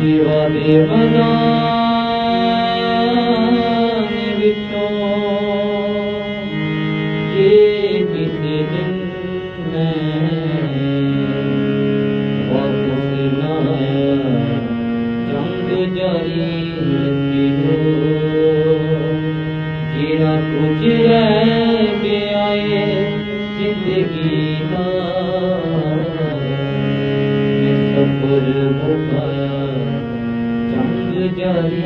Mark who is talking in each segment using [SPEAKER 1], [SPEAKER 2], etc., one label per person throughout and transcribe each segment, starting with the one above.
[SPEAKER 1] Shiva Devanam.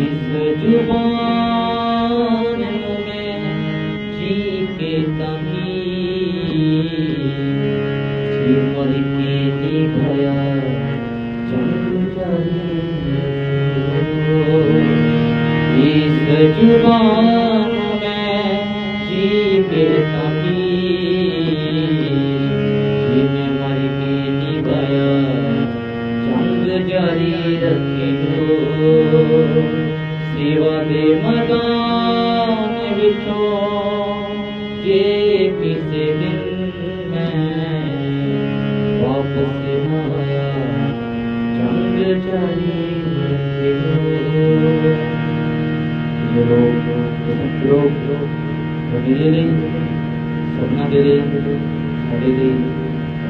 [SPEAKER 1] इस जुबान में ठीक कहीं उम्र के निभया चल जाए इस ठीक میرے لیے سپنا میرے سارے لیے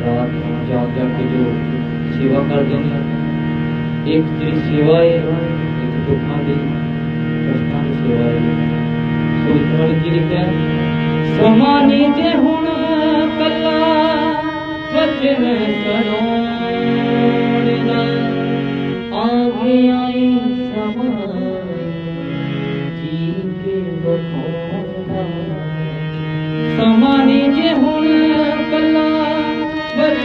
[SPEAKER 1] رات جاگ جا کے جو سیوا کرتے ہیں ایک تیری سیوا ہے ایک دکھان دی کشتان دی سیوا ہے سوچنے والے کی لکھا ہے سمانی جے ہوں کلا سچ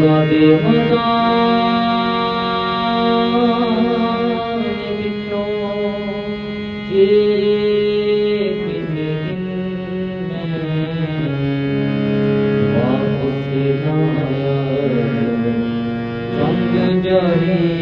[SPEAKER 1] 어디 허전히 비춰 지리기네. 와꽃이 전하여. 정근절이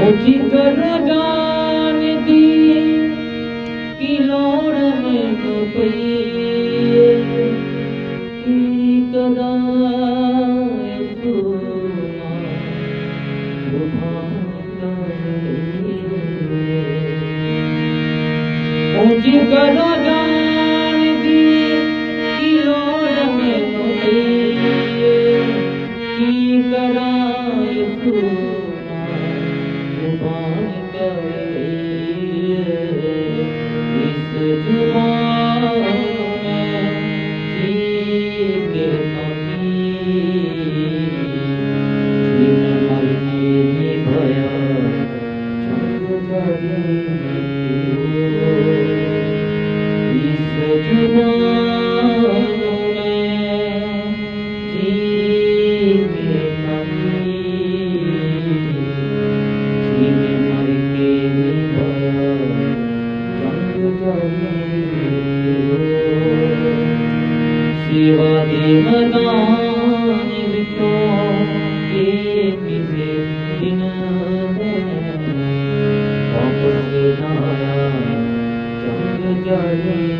[SPEAKER 1] অজিত রগান দিয়ে কি লোড় মে গোপি কি কদায় সুনা Ajit rogan Lord.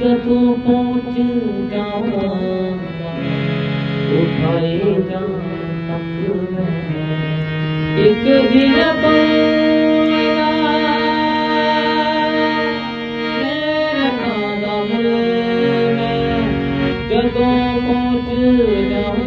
[SPEAKER 1] tu bu chư cao uthai ca tập ek din paega mera naam le jado mo chư cao